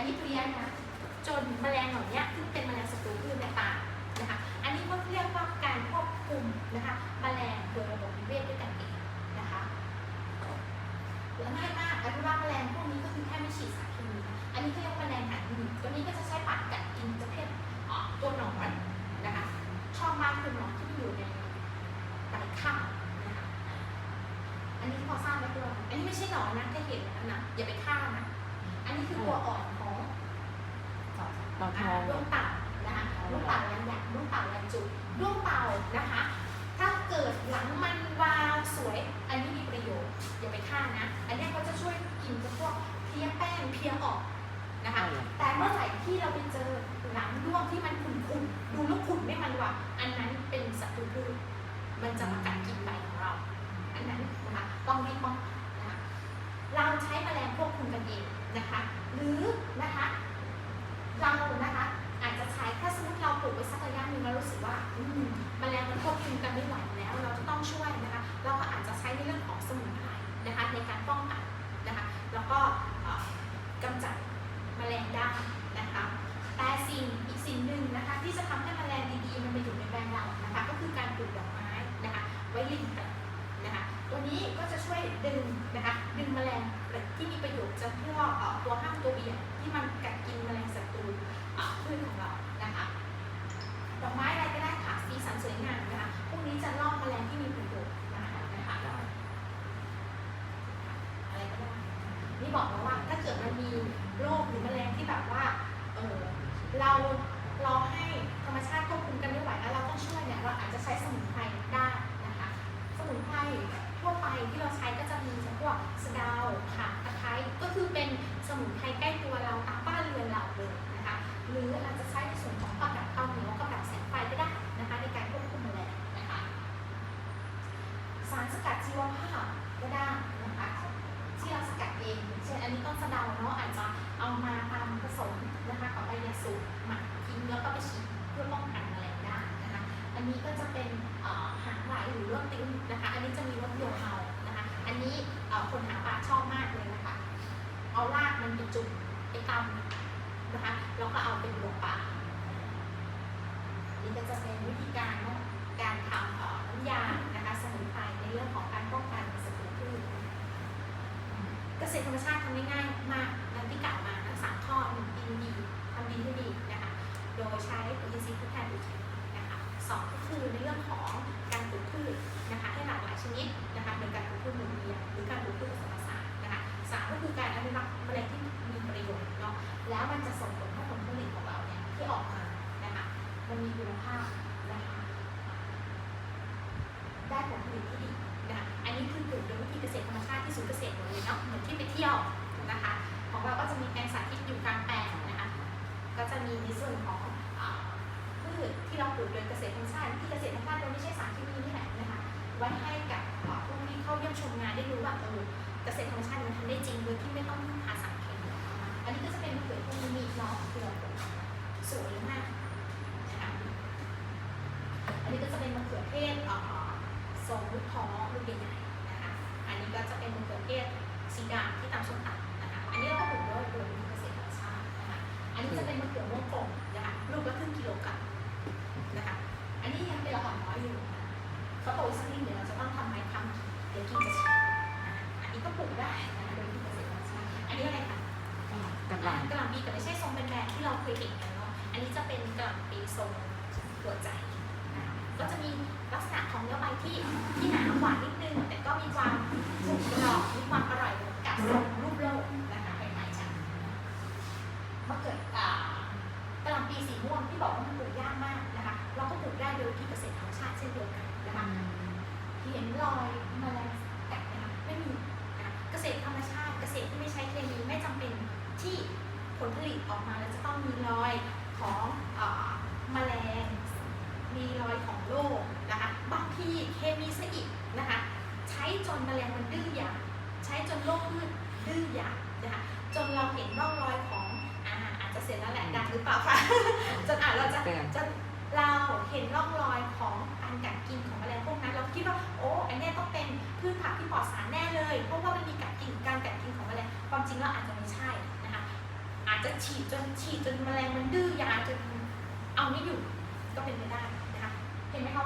อันนี้เพลี้ยนะ จนแมลงเหล่านี้ที่เป็นแมลงศัตรูพืชเนี่านะคะ อันนี้ก็เรียกว่าการควบคุมนะคะแมลงโดยระบบนิเวศด้วยกันเองนะคะแล้วง่ายมากอนุรักษ์แมลงพวกนี้ก็คือแค่ไม่ฉีดสารเคมีอันนี้เรียกว่าแมลงหางหินตัวนี้ก็จะใช้ปากกัดกินประเภทตัวหนอนนะคะ ชอบมากคือหนอนที่อยู่ในใบข้าวนะคะอันนี้พอทราบไหมตัวอันนี้ไม่ใช่หนอนนะถ้าเห็นนะอย่าไปฆ่านะ อันนี้คือตัวอ่อนของต่อทอ่าองด้วงเต่านะคะด้วงเต่ายันหยักด้วงเต่ายันจุดด้วงเต่านะคะ ถ้าเกิดหลังมันวาวสวย อันนี้มีประโยชน์อย่าไปฆ่านะ อันนี้เขาจะช่วยกินกับพวกเพลี้ยแป้งเพลี้ยออกนะคะ แต่เมื่อไหร่ที่เราไปเจอหลังด้วงที่มันขุ่นๆดูแล้วขุ่นไม่มันว่ะอันนั้นเป็นศัตรูพืชมันจะมากัดกินใบของเรา อันนั้นนะคะต้องรีบป้องกันนะคะเราใช้แมลงควบคุมกันเอง นะคะ หรือนะคะเรานะคะอาจจะใช้ถ้าสมมติเราปลูกไปสักระยะหนึ่งแล้วรู้สึกว่ามแมลงมันควบคุมกันไม่ไหวแล้ว เราจะต้องช่วยนะคะ เราก็อาจจะใช้ในเรื่องของสมุนไพรนะคะในการป้องกันนะคะ แล้วก็เอ่อกำจัดแมลงได้นะคะ แต่สิ่งอีกสิ่งหนึ่งนะคะ ที่จะทำให้แมลงดีๆมันไปอยู่ในแบรนด์เรานะคะ ก็คือการปลูกดอกไม้นะคะ ไว้ริมกันนะคะ ตัวนี้ก็จะช่วยดึงนะคะ ดึงแมลงที่มีประโยชน์จากพวกเอ่อตัวห้ามตัวเบียดที่มันกัดกินแมลงศัตรูเอ่อพืชของเรานะคะ ดอกไม้อะไรก็ได้ค่ะสีสันสวยงามนะคะ พวกนี้จะล่อแมลงที่มีประโยชน์นะคะนะคะ อะไรก็ได้ นี่บอกแล้วว่าถ้า เกิดมันมีโรคหรือแมลงที่แบบว่าเออเราเราให้ธรรมชาติควบคุมกันไม่ไหวแล้วเราต้องช่วยเนี่ยเราอาจจะใช้สมุนไพรได้นะคะ สมุนไพรทั่วไปที่เราใช้ก็จะมีพวกสะดาค่ะตะไคร้ก็คือเป็นสมุนไพรใกล้ตัวเราตามบ้านเรือนเราเลยนะคะ หรืออาจจะใช้ในส่วนของกับดักเตาเหนียวกับดักแสงไฟก็ได้นะคะ ในการควบคุมแมลงนะคะ สารสกัดชีวภาพก็ได้นะคะ ที่เราสกัดเองเช่นอันนี้ต้นสะเดาเนาะอาจจะเอามาตามผสมนะคะ สูบหมักทิ้งแล้วก็ไปฉีดเพื่อป้องกันแมลงได้นะคะ อันนี้ก็จะเป็นหางไหลหรือรวดติ้งนะคะ อันนี้จะมีรสเดียเทานะคะ อันนี้คนหาปลาชอบมากเลยนะคะ เอารากมันไปจุ่มไปตำนะคะ แล้วก็เอาเป็นหัวปลานนี้ก็จะเป็นวิธีการเนาะการทำน้ำยานะคะสมุนไพรในเรื่องของการป้องกันศัตรูพืชเกษตรธรรมชาติทำได้ง่ายมากดังที่กล่าวมาทั้งสามข้อหนึ่งดินดี ทำดินให้ดีนะคะ โดยใช้ปุ๋ยอินทรีย์ทดแทนปุ๋ยเคมีนะคะสองก็คือในเรื่องของการปลูกพืชนะคะให้หลากหลายชนิดนะคะโดยการปลูกพืชหมุนเวียนหรือการปลูกพืชผสมผสานนะคะสามก็คือการอนุรักษ์แมลงที่มีประโยชน์เนาะแล้วมันจะส่งผลให้ผลผลิตของเราเนี่ยที่ออกมานะคะมันมีคุณภาพนะคะได้ผลผลิตที่ดีนะคะอันนี้คือปลูกโดยวิธีเกษตรธรรมชาติที่ศูนย์เกษตรหมดเลยเนาะเหมือนที่ไปเที่ยวนะคะของเราก็จะมีแปลงสาธิตอยู่กลางแปลง ก็จะมีในส่วนของพืชที่เราปลูกโดยเกษตรธรรมชาติที่เกษตรธรรมชาติโดยไม่ใช่สารเคมีนี่แหละนะคะไว้ให้กับผู้ที่เข้าเยี่ยมชมงานได้รู้ว่าเออเกษตรธรรมชาติมันทำได้จริงโดยที่ไม่ต้องพึ่งพาสารเคมีอันนี้ก็จะเป็นมะเขือพวงมีนาะที่เราปลูกสวยมากนะคะอันนี้ก็จะเป็นมะเขือเทศเอ่อทรงลูกท้อลูกใหญ่ๆนะคะ อันนี้ก็จะเป็นมะเขือเทศสีดำที่ตามส้มตำนะคะ อันนี้เราก็ปลูกด้วย อันนี้จะเป็นมะเขือม่วงกลมนะคะลูกละครึ่งกิโลกรัมนะคะอันนี้ยังเป็นละอ่อนน้อยอยู่นะเขาโตอีกสักนิดเดี๋ยวเราจะต้องทำไม้คำเดี๋ยวกินจะชิมนะคะอันนี้ก็ปลูกได้นะคะโดยวิธีเกษตรธรรมชาติอันนี้อะไรคะกำลังกระหล่ำปีแต่ไม่ใช่ทรงเป็นแบนๆที่เราเคยเห็นกันเนาะอันนี้จะเป็นกระหล่ำปีทรงหัวใจนะคะก็จะมีลักษณะของเนื้อใบที่ที่หนาหวานนิดนึง แต่ก็มีความสุกกรอบมีความอร่อยกับทรงรูปโลกนะคะคล้ายๆกันมะเกิดอ่ากระหล่ำปีสี ม่วงที่บอกว่ามันปลูกยากมากนะคะ เราก็ปลูกได้โดยที่เกษตรธรรมชาติเช่นเดียวกันนะคะเห็นรอยแมลงกัดนะคะไม่มีนะคะเกษตรธรรมชาติเกษตรที่ไม่ใช้เคมีไม่จำเป็นที่ผลผลิตออกมาแล้วจะต้องมีรอยของเอ่อแมลง มีรอยของโรคนะคะบางทีเคมีซะอีกนะคะ ใช้จนแมลงมันดื้อยาใช้จนโรคพืชดื้อยานะคะจนเราเห็นร่องรอยของอ่าอาจจะเสร็จแล้วแหละดังหรือเปล่าคะ จนอาจเราจะเตือนจนเราเห็นร่องรอยของการกัดกินของแมลงพวกนั้น เราคิดว่าโอ้อันเนี้ยต้องเป็นพืชผักที่ปลอดสารแน่เลย เพราะว่ามันมีกัดกินการกัดกินของแมลงความจริงแล้วอาจจะไม่ใช่นะคะอาจจะฉีดจนฉีดจนแมลงมันดื้อยาจนเอาไม่อยู่ก็เป็นไปได้นะคะเห็นไหมคะ